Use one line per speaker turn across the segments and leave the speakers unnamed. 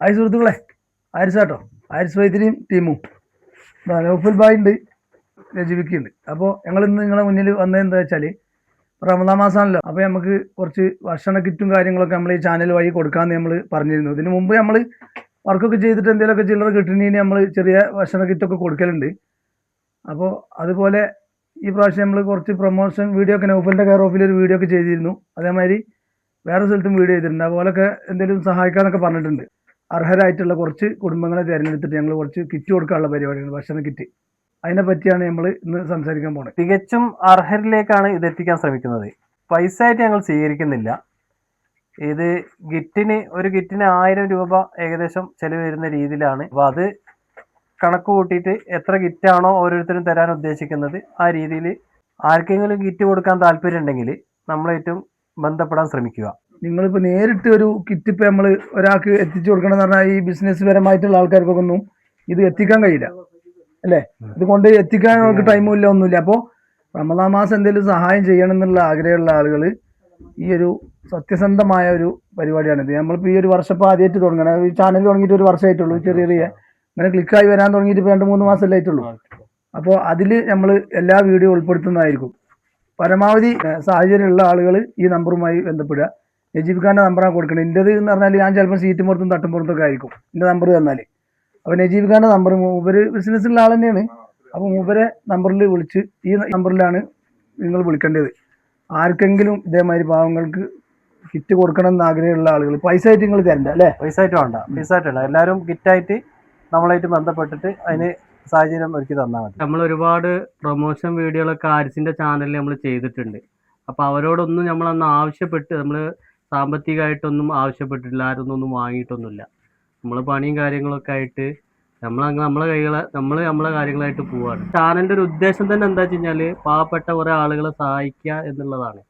Hi സുഹൃത്തുക്കളെ ആരിസ് കേട്ടോ ആരിസ് വൈദ്യരിയും ടീമും. നൗഫുൽ ബായ് ഉണ്ട് രജിവിക്കുണ്ട് അപ്പോൾ ഞങ്ങൾ ഇന്ന് നിങ്ങളെ മുന്നിൽ വന്നത് എന്താ വെച്ചാൽ റമദാ മാസമാണല്ലോ. അപ്പോൾ നമുക്ക് കുറച്ച് ഭക്ഷണ കിറ്റും കാര്യങ്ങളൊക്കെ നമ്മൾ ഈ ചാനൽ വഴി കൊടുക്കാമെന്ന് നമ്മൾ പറഞ്ഞിരുന്നു. ഇതിന് മുമ്പ് നമ്മൾ വർക്കൊക്കെ ചെയ്തിട്ട് എന്തെങ്കിലുമൊക്കെ ചില്ലറ കിട്ടുന്നതിന് നമ്മൾ ചെറിയ ഭക്ഷണ കിറ്റൊക്കെ കൊടുക്കലുണ്ട്. അപ്പോൾ അതുപോലെ ഈ പ്രാവശ്യം നമ്മൾ കുറച്ച് പ്രൊമോഷൻ വീഡിയോ ഒക്കെ നൗഫലിന്റെ കെയർ ഓഫിൽ ഒരു വീഡിയോ ഒക്കെ ചെയ്തിരുന്നു. അതേമാതിരി വേറെ സ്ഥലത്തും വീഡിയോ ചെയ്തിട്ടുണ്ട്. അതുപോലൊക്കെ എന്തെങ്കിലും സഹായിക്കാമെന്നൊക്കെ പറഞ്ഞിട്ടുണ്ട്. അർഹരായിട്ടുള്ള കുറച്ച് കുടുംബങ്ങളെ തിരഞ്ഞെടുത്തിട്ട് ഞങ്ങൾ കുറച്ച് കിറ്റ് കൊടുക്കാനുള്ള പരിപാടിയാണ് ഭക്ഷണ കിറ്റ്. അതിനെ പറ്റിയാണ് നമ്മൾ ഇന്ന് സംസാരിക്കാൻ പോകുന്നത്
തികച്ചും അർഹരിലേക്കാണ് ഇത് എത്തിക്കാൻ ശ്രമിക്കുന്നത്. പൈസ ആയിട്ട് ഞങ്ങൾ സ്വീകരിക്കുന്നില്ല. ഇത് കിറ്റിന് ഒരു കിറ്റിന് ആയിരം രൂപ ഏകദേശം ചെലവ് വരുന്ന രീതിയിലാണ്. അപ്പോൾ അത് കണക്ക് കൂട്ടിയിട്ട് എത്ര കിറ്റാണോ ഓരോരുത്തരും തരാൻ ഉദ്ദേശിക്കുന്നത് ആ രീതിയിൽ ആർക്കെങ്കിലും കിറ്റ് കൊടുക്കാൻ താല്പര്യം ഉണ്ടെങ്കിൽ നമ്മളേറ്റവും ബന്ധപ്പെടാൻ ശ്രമിക്കുക.
നിങ്ങളിപ്പോൾ നേരിട്ട് ഒരു കിറ്റ് ഇപ്പോൾ നമ്മൾ ഒരാൾക്ക് എത്തിച്ചു കൊടുക്കണമെന്ന് പറഞ്ഞാൽ ഈ ബിസിനസ് പരമായിട്ടുള്ള ആൾക്കാർക്കൊക്കെ ഒന്നും ഇത് എത്തിക്കാൻ കഴിയില്ല. അല്ലേ? ഇത് കൊണ്ട് എത്തിക്കാൻ നമുക്ക് ടൈമും ഇല്ല ഒന്നുമില്ല. അപ്പോൾ റമദാ മാസം എന്തെങ്കിലും സഹായം ചെയ്യണം എന്നുള്ള ആഗ്രഹമുള്ള ആളുകൾ ഈ ഒരു സത്യസന്ധമായ ഒരു പരിപാടിയാണിത്. നമ്മളിപ്പോൾ ഈ ഒരു വർഷം ഇപ്പോൾ ആദ്യമായിട്ട് തുടങ്ങണം. ഈ ചാനൽ തുടങ്ങിയിട്ട് ഒരു വർഷമായിട്ടുള്ളൂ ചെറിയ ചെറിയ ഇങ്ങനെ ക്ലിക്കായി വരാൻ തുടങ്ങിയിട്ട് ഇപ്പോൾ രണ്ട് മൂന്ന് മാസമല്ലേ ആയിട്ടുള്ളൂ. അപ്പോൾ അതിൽ നമ്മൾ എല്ലാ വീഡിയോ ഉൾപ്പെടുത്തുന്നതായിരിക്കും. പരമാവധി സാഹചര്യമുള്ള ആളുകൾ ഈ നമ്പറുമായി ബന്ധപ്പെടുക. നജീബ് ഖാന്റെ നമ്പറാണ് കൊടുക്കുന്നത് എന്റെത് എന്ന് പറഞ്ഞാൽ ഞാൻ ചിലപ്പോൾ സീറ്റ് പുറത്തും തട്ടും പുറത്തൊക്കെ ആയിരിക്കും. എന്റെ നമ്പർ തന്നാൽ. അപ്പോൾ നജീബ് ഖാന്റെ നമ്പർ മൂപ്പര് ബിസിനസ്സുള്ള ആൾ തന്നെയാണ്. അപ്പോൾ മൂപ്പരെ നമ്പറിൽ വിളിച്ച് ഈ നമ്പറിലാണ് നിങ്ങൾ വിളിക്കേണ്ടത്. ആർക്കെങ്കിലും ഇതേമാതിരി പാവങ്ങൾക്ക് കിറ്റ് കൊടുക്കണം എന്ന് ആഗ്രഹമുള്ള ആളുകൾ പൈസ ആയിട്ട് നിങ്ങൾ തരണ്ട അല്ലേ?
പൈസ ആയിട്ട് വേണ്ട. പൈസ ആയിട്ടല്ല എല്ലാവരും കിറ്റായിട്ട് നമ്മളായിട്ട് ബന്ധപ്പെട്ടിട്ട് അതിന് സാഹചര്യം ഒരുക്കി തന്നാൽ മതി.
നമ്മൾ ഒരുപാട് പ്രൊമോഷൻ വീഡിയോകളൊക്കെ ആരിസിന്റെ ചാനലിൽ നമ്മൾ ചെയ്തിട്ടുണ്ട്. അപ്പോൾ അവരോടൊന്നും നമ്മൾ അന്ന് ആവശ്യപ്പെട്ട് നമ്മൾ സാമ്പത്തികമായിട്ടൊന്നും ആവശ്യപ്പെട്ടിട്ടില്ല ആരും ഒന്നും വാങ്ങിയിട്ടൊന്നുമില്ല. നമ്മൾ പണിയും കാര്യങ്ങളൊക്കെ ആയിട്ട് നമ്മൾ നമ്മളെ കൈകളെ നമ്മൾ നമ്മളെ കാര്യങ്ങളായിട്ട് പോവാണ്. ചാനലിന്റെ ഒരു ഉദ്ദേശം തന്നെ എന്താ വെച്ച് കഴിഞ്ഞാൽ പാവപ്പെട്ട കുറേ ആളുകളെ സഹായിക്കുക എന്നുള്ളതാണ്.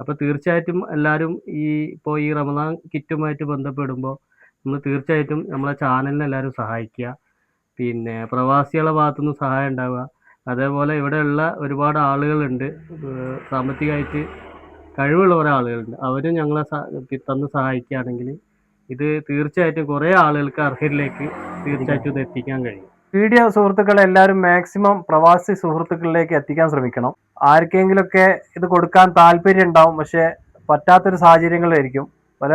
അപ്പോൾ തീർച്ചയായിട്ടും എല്ലാവരും ഈ ഇപ്പോൾ ഈ റമദാൻ കിറ്റുമായിട്ട് ബന്ധപ്പെടുമ്പോൾ നമ്മൾ തീർച്ചയായിട്ടും നമ്മളെ ചാനലിനെ എല്ലാവരും സഹായിക്കുക. പിന്നെ പ്രവാസികളുടെ ഭാഗത്തുനിന്ന് സഹായം ഉണ്ടാവുക. അതേപോലെ ഇവിടെയുള്ള ഒരുപാട് ആളുകളുണ്ട്. സാമ്പത്തികമായിട്ട് കഴിവുള്ള കുറേ ആളുകളുണ്ട്. അവരും ഞങ്ങളെ തന്ന് സഹായിക്കുകയാണെങ്കിൽ ഇത് തീർച്ചയായിട്ടും കുറേ ആളുകൾക്ക് അർഹരിലേക്ക് തീർച്ചയായിട്ടും ഇത് എത്തിക്കാൻ കഴിയും.
വീഡിയോ സുഹൃത്തുക്കളെ എല്ലാവരും മാക്സിമം പ്രവാസി സുഹൃത്തുക്കളിലേക്ക് എത്തിക്കാൻ ശ്രമിക്കണം. ആർക്കെങ്കിലുമൊക്കെ ഇത് കൊടുക്കാൻ താല്പര്യം ഉണ്ടാവും പക്ഷെ പറ്റാത്തൊരു സാഹചര്യങ്ങളിലായിരിക്കും. പല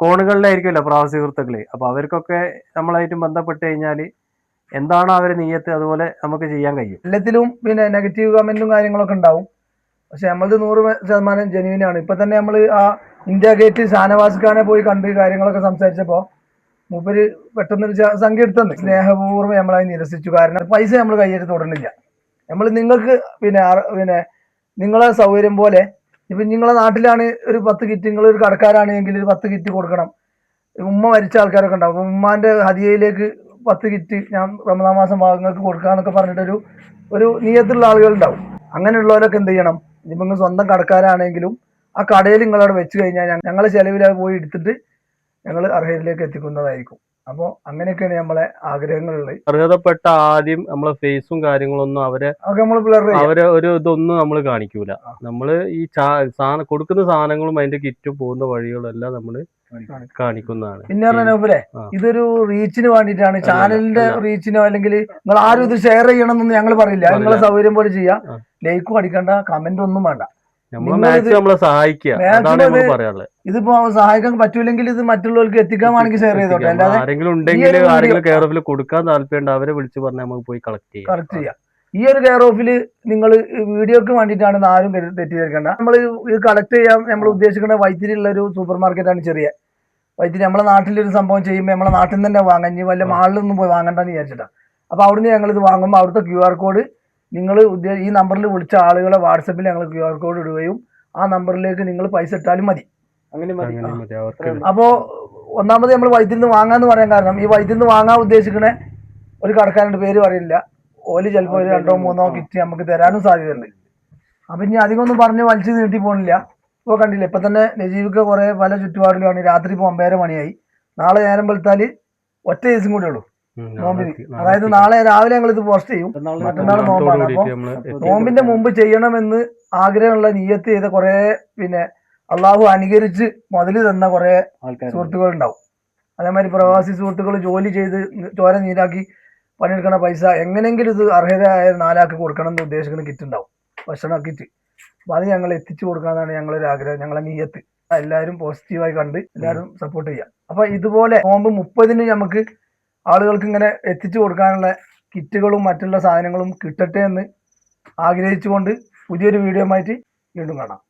കോണുകളിലായിരിക്കുമല്ലോ പ്രവാസി സുഹൃത്തുക്കൾ അപ്പോൾ അവർക്കൊക്കെ നമ്മളായിട്ട് ബന്ധപ്പെട്ട് കഴിഞ്ഞാൽ എന്താണ് അവരെ നീയത്ത് അതുപോലെ നമുക്ക് ചെയ്യാൻ കഴിയും.
എല്ലാത്തിലും പിന്നെ നെഗറ്റീവ് കമന്റും കാര്യങ്ങളൊക്കെ ഉണ്ടാവും. പക്ഷെ നമ്മളത് നൂറ് ശതമാനം ജെന്യൂൻ ആണ് ഇപ്പൊ തന്നെ നമ്മൾ ആ ഇന്ത്യ ഗേറ്റ് ഷാനവാസ് ഖാനെ പോയി കണ്ട് കാര്യങ്ങളൊക്കെ സംസാരിച്ചപ്പോ മൂപ്പര് പെട്ടെന്നൊരു സംഖ്യ എടുത്തെന്ന് സ്നേഹപൂർവം നമ്മളത് നിരസിച്ചു. കാരണം പൈസ നമ്മൾ കയ്യെടുത്ത് തുടരുന്നില്ല നമ്മൾ നിങ്ങൾക്ക് പിന്നെ പിന്നെ നിങ്ങളെ സൗകര്യം പോലെ ഇപ്പൊ നിങ്ങളെ നാട്ടിലാണ് ഒരു പത്ത് കിറ്റ് നിങ്ങൾ ഒരു കടക്കാരാണെങ്കിൽ ഒരു പത്ത് കിറ്റ് കൊടുക്കണം. ഉമ്മ മരിച്ച ആൾക്കാരൊക്കെ ഉണ്ടാവും. അപ്പൊ ഉമ്മാന്റെ ഹദിയയിലേക്ക് പത്ത് കിറ്റ് ഞാൻ റമദാൻ മാസം ഭാഗങ്ങൾക്ക് കൊടുക്കാന്നൊക്കെ പറഞ്ഞിട്ടൊരു ഒരു നിയത്തുള്ള ആളുകൾ ഉണ്ടാവും അങ്ങനെയുള്ളവരൊക്കെ എന്ത് ചെയ്യണം? ഇനിയിപ്പോൾ നിങ്ങൾ സ്വന്തം കടക്കാരാണെങ്കിലും ആ കടയിൽ നിങ്ങളവിടെ വെച്ച് കഴിഞ്ഞാൽ ഞങ്ങളെ ചെലവിൽ പോയി എടുത്തിട്ട് ഞങ്ങൾ അർഹതയിലേക്ക് എത്തിക്കുന്നതായിരിക്കും. അപ്പോൾ അങ്ങനെയൊക്കെയാണ് നമ്മളെ ആഗ്രഹങ്ങളുള്ളത്.
അർഹതപ്പെട്ട ആദ്യം നമ്മളെ ഫേസും കാര്യങ്ങളൊന്നും അവരെ അവരെ ഒരു ഇതൊന്നും നമ്മൾ കാണിക്കൂല. നമ്മൾ ഈ സാധനം കൊടുക്കുന്ന സാധനങ്ങളും അതിന്റെ കിറ്റും പോകുന്ന വഴികളും എല്ലാം നമ്മൾ കാണിക്കുന്നതാണ്.
പിന്നെ പറഞ്ഞ ഇതൊരു റീച്ചിന് വേണ്ടിയിട്ടാണ് ചാനലിന്റെ റീച്ചിനോ അല്ലെങ്കിൽ നിങ്ങൾ ആരും ഇത് ഷെയർ ചെയ്യണമെന്നൊന്നും ഞങ്ങൾ പറയില്ല. നിങ്ങളെ സൗകര്യം പോലെ ചെയ്യാം. ലൈക്കും അടിക്കണ്ട കമന്റ് ഒന്നും വേണ്ട. ഇതിപ്പോ സഹായിക്കാൻ പറ്റൂലെങ്കിൽ ഇത് മറ്റുള്ളവർക്ക് എത്തിക്കാൻ വേണമെങ്കിൽ ഷെയർ ചെയ്തോട്ടെ.
ആരെങ്കിലും ഉണ്ടെങ്കിൽ ആരെങ്കിലും
video-
കെയർ ഓഫിൽ കൊടുക്കാൻ താല്പര്യം അവരെ വിളിച്ച് പറഞ്ഞാൽ നമുക്ക് പോയി കളക്ട് ചെയ്യാം.
കളക്ട് ചെയ്യാം. ഈ ഒരു കെയർ ഓഫിൽ നിങ്ങൾ വീഡിയോക്ക് വേണ്ടിയിട്ടാണ് ആരും തെറ്റിദ്ധരിക്കേണ്ട. നമ്മൾ ഇത് കളക്ട് ചെയ്യാൻ നമ്മൾ ഉദ്ദേശിക്കുന്ന വൈത്തിരി ഉള്ളൊരു സൂപ്പർ മാർക്കറ്റാണ് ചെറിയ. വൈത്തിരി നമ്മളെ നാട്ടിലൊരു സംഭവം ചെയ്യുമ്പോൾ നമ്മളെ നാട്ടിൽ നിന്ന് തന്നെ വാങ്ങാൻ ഇനി വല്ല മാളിലൊന്നും പോയി വാങ്ങണ്ടെന്ന് വിചാരിച്ചിട്ടാ. അപ്പോൾ അവിടുന്ന് ഞങ്ങൾ ഇത് വാങ്ങുമ്പോൾ അവിടുത്തെ ക്യു ആർ കോഡ് നിങ്ങൾ ഈ നമ്പറിൽ വിളിച്ച ആളുകളെ വാട്സപ്പിൽ ഞങ്ങൾ ക്യു ആർ കോഡ് ഇടുകയും ആ നമ്പറിലേക്ക് നിങ്ങൾ പൈസ ഇട്ടാലും മതി.
അങ്ങനെ മതി.
അങ്ങനെ മതി.
ഒന്നാമത് നമ്മൾ വൈദ്യുതി നിന്ന് വാങ്ങാന്ന് പറയാൻ കാരണം ഈ വൈദ്യുതി നിന്ന് വാങ്ങാൻ ഉദ്ദേശിക്കുന്ന ഒരു കടക്കാരന്റെ പേര് പറയില്ല ഓൽ ചിലപ്പോൾ ഒരു രണ്ടോ മൂന്നോ കിറ്റ് നമുക്ക് തരാനും സാധ്യതയുണ്ട്. അപ്പൊ ഇനി അധികം ഒന്നും പറഞ്ഞ് വലിച്ചു നീട്ടി പോണില്ല. ഇപ്പൊ കണ്ടില്ല ഇപ്പൊ തന്നെ നജീബിക്ക് കുറെ പല ചുറ്റുപാടിലാണ് രാത്രി ഇപ്പൊ ഒമ്പതര മണിയായി. നാളെ നേരം വെളുത്താൽ ഒറ്റ ദിവസം കൂടെ ഉള്ളൂ. നോമ്പിന്. അതായത് നാളെ രാവിലെ ഞങ്ങൾ ഇത് പോസ്റ്റ് ചെയ്യും.
മറ്റന്നാൾ
നോമ്പാണ്. അപ്പൊ നോമ്പിന്റെ മുമ്പ് ചെയ്യണമെന്ന് ആഗ്രഹമുള്ള നീയത്ത് ചെയ്ത കുറെ പിന്നെ അള്ളാഹു അനുകരിച്ച് മുതൽ തന്ന കുറെ സുഹൃത്തുക്കൾ ഉണ്ടാവും അതേമാതിരി പ്രവാസി സുഹൃത്തുക്കൾ ജോലി ചെയ്ത് ചോര നീരാക്കി പണിയെടുക്കണ പൈസ എങ്ങനെയെങ്കിലും ഇത് അർഹതയായ നാലാൾക്ക് കൊടുക്കണം എന്ന് ഉദ്ദേശിക്കുന്ന കിറ്റ് ഉണ്ടാവും. ഭക്ഷണ കിറ്റ് അപ്പൊ അത് ഞങ്ങൾ എത്തിച്ചു കൊടുക്കാന്നാണ് ഞങ്ങളൊരു ആഗ്രഹം. ഞങ്ങളെ നീയത്ത്. എല്ലാവരും പോസിറ്റീവായി കണ്ട് എല്ലാവരും സപ്പോർട്ട് ചെയ്യാം. അപ്പൊ ഇതുപോലെ നോമ്പ് മുപ്പതിന് നമുക്ക് ആളുകൾക്ക് ഇങ്ങനെ എത്തിച്ചു കൊടുക്കാനുള്ള കിറ്റുകളും മറ്റുള്ള സാധനങ്ങളും കിട്ടട്ടെ എന്ന് ആഗ്രഹിച്ചുകൊണ്ട് പുതിയൊരു വീഡിയോ ആയിട്ട് വീണ്ടും കാണാം.